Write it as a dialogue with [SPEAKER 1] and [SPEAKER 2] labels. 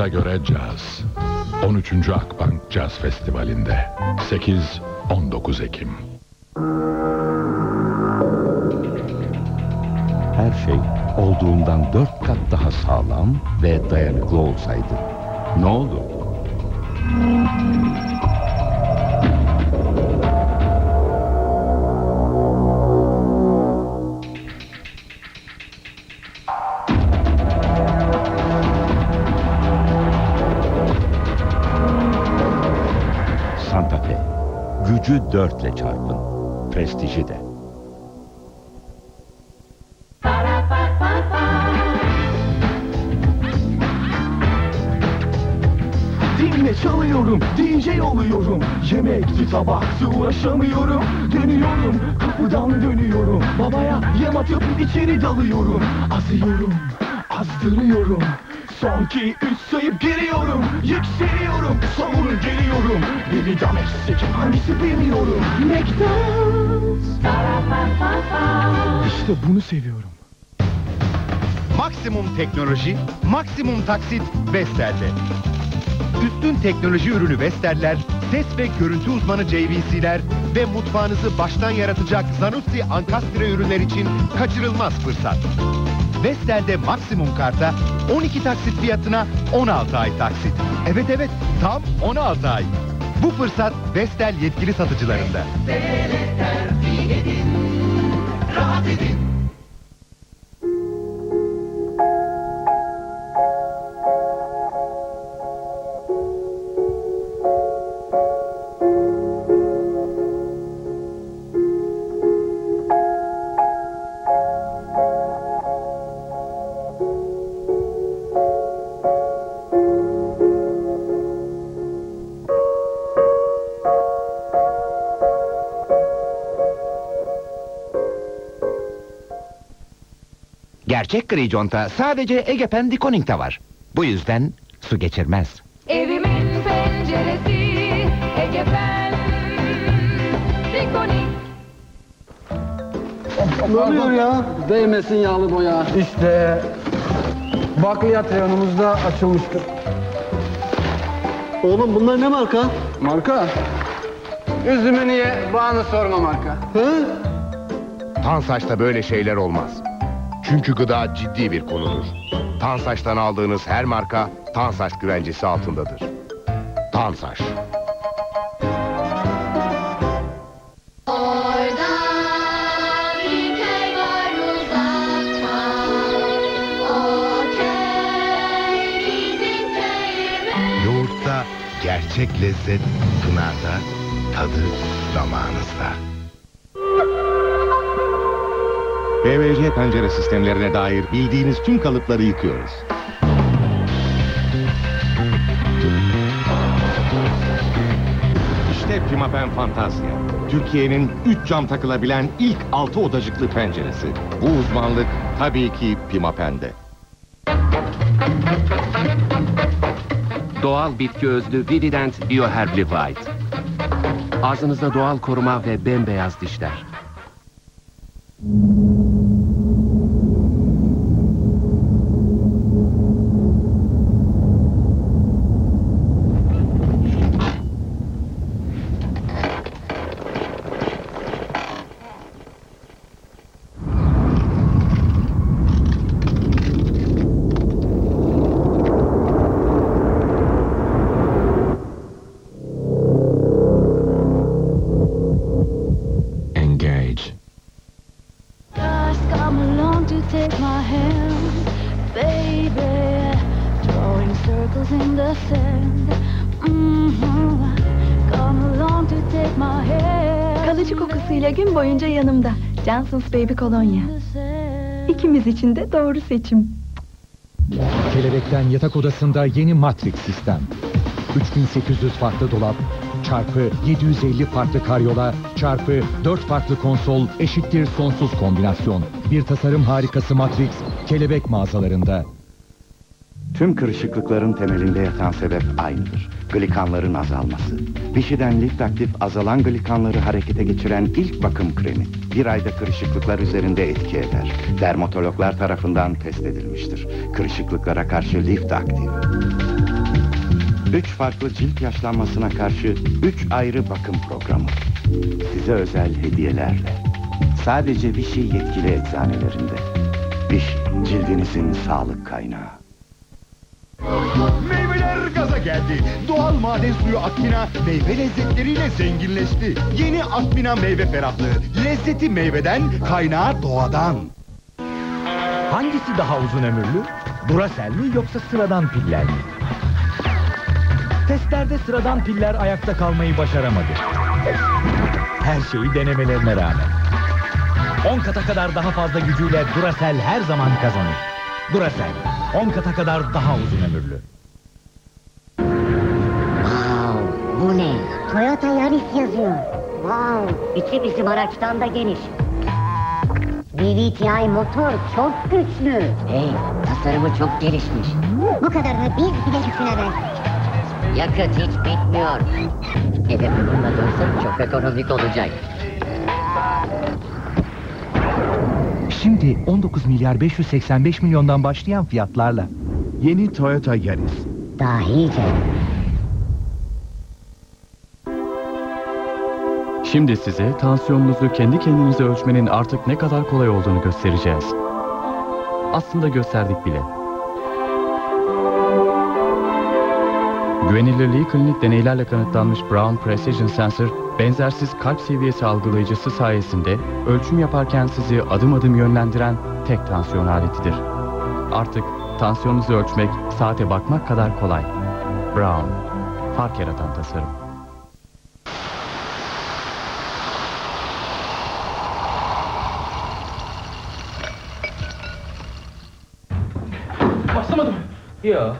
[SPEAKER 1] Kıza göre caz. 13. Akbank Caz Festivali'nde 8-19 Ekim.
[SPEAKER 2] Her şey olduğundan dört kat daha sağlam ve dayanıklı olsaydı. Ne olur? Gücü dörtle çarpın. Prestiji de.
[SPEAKER 3] Dinle çalıyorum, DJ oluyorum Yemekti tabaktı uğraşamıyorum Dönüyorum, kapıdan dönüyorum Babaya yem atıp içeri dalıyorum Azıyorum, azdırıyorum Son ki üç sayıp giriyorum Yükseliyorum, savurun geliyorum Biriden eksik, hangisi bilmiyorum McDonald's İşte bunu seviyorum
[SPEAKER 4] Maksimum teknoloji, maksimum taksit Vestel'de. Üstün teknoloji ürünü Vestel'ler, ses ve görüntü uzmanı JVC'ler ve mutfağınızı baştan yaratacak Zanussi Ankastre ürünler için kaçırılmaz fırsat. Vestel'de maksimum karta 12 taksit fiyatına 16 ay taksit. Evet evet tam 16 ay. Bu fırsat Vestel yetkili satıcılarında.
[SPEAKER 5] Gerçek gri conta sadece Egepen Dikoning'de var. Bu yüzden su geçirmez.
[SPEAKER 6] Evimin penceresi Egefen Dikonik
[SPEAKER 7] Ne oluyor ya? Değmesin yağlı boya. İşte bakliyat reyonumuzda açılmıştır.
[SPEAKER 8] Oğlum bunlar ne marka?
[SPEAKER 7] Marka? Üzümü niye? Bağını sorma marka.
[SPEAKER 8] He?
[SPEAKER 4] Tansaç'ta böyle şeyler olmaz. Çünkü gıda ciddi bir konudur. Tansaç'tan aldığınız her marka Tansaç güvencesi altındadır. Tansaç. Yoğurtta gerçek lezzet Pınar'da, tadı damağınızda. PVC pencere sistemlerine dair bildiğiniz tüm kalıpları yıkıyoruz. İşte Pimapen Fantazya. Türkiye'nin 3 cam takılabilen ilk 6 odacıklı penceresi. Bu uzmanlık tabii ki Pimapen'de.
[SPEAKER 9] Doğal bitki özlü Vivident Bioherbli White. Ağzınızda doğal koruma ve bembeyaz dişler.
[SPEAKER 6] İn the sand Mhm. Come along to take my hand
[SPEAKER 10] Kalıcı kokusuyla gün boyunca yanımda. Johnson's Baby Kolonya. İkimiz için de doğru seçim.
[SPEAKER 11] Kelebekten yatak odasında yeni Matrix sistem. 3800 farklı dolap, çarpı 750 farklı karyola, çarpı 4 farklı konsol eşittir sonsuz kombinasyon. Bir tasarım harikası Matrix, kelebek mağazalarında.
[SPEAKER 2] Tüm kırışıklıkların temelinde yatan sebep aynıdır. Glikanların azalması. Vichy'den Lift Aktif azalan glikanları harekete geçiren ilk bakım kremi. Bir ayda kırışıklıklar üzerinde etki eder. Dermatologlar tarafından test edilmiştir. Kırışıklıklara karşı Lift Aktif. Üç farklı cilt yaşlanmasına karşı üç ayrı bakım programı. Size özel hediyelerle. Sadece Vichy yetkili eczanelerinde. Vichy, cildinizin sağlık kaynağı.
[SPEAKER 4] Meyveler gaza geldi. Doğal maden suyu Akbina meyve lezzetleriyle zenginleşti. Yeni Akbina meyve ferahlığı. Lezzeti meyveden, kaynağı doğadan.
[SPEAKER 11] Hangisi daha uzun ömürlü? Duracell mi yoksa sıradan piller mi? Testlerde sıradan piller ayakta kalmayı başaramadı. Her şeyi denemelerine rağmen. 10 kata kadar daha fazla gücüyle Duracell her zaman kazanır. Duracell 10 kata kadar daha uzun ömürlü.
[SPEAKER 8] Wow, bu ne? Toyota Yaris yazıyor. Wow, içi bizim araçtan da geniş. VVTi motor çok güçlü. Hey, tasarımı çok gelişmiş. Bu kadarını biz bile düşünemez. Yakıt hiç bitmiyor. Eve bununla dönsek çok ekonomik olacak.
[SPEAKER 11] Şimdi 19 milyar 585 milyondan başlayan fiyatlarla.
[SPEAKER 4] Yeni Toyota Yaris.
[SPEAKER 8] Dahice.
[SPEAKER 12] Şimdi size tansiyonunuzu kendi kendinize ölçmenin artık ne kadar kolay olduğunu göstereceğiz. Aslında gösterdik bile. Güvenilirliği klinik deneylerle kanıtlanmış Brown Precision Sensor, benzersiz kalp seviyesi algılayıcısı sayesinde ölçüm yaparken sizi adım adım yönlendiren tek tansiyon aletidir. Artık tansiyonunuzu ölçmek saate bakmak kadar kolay. Brown, fark yaratan tasarım.
[SPEAKER 11] Başlamadım. Yok.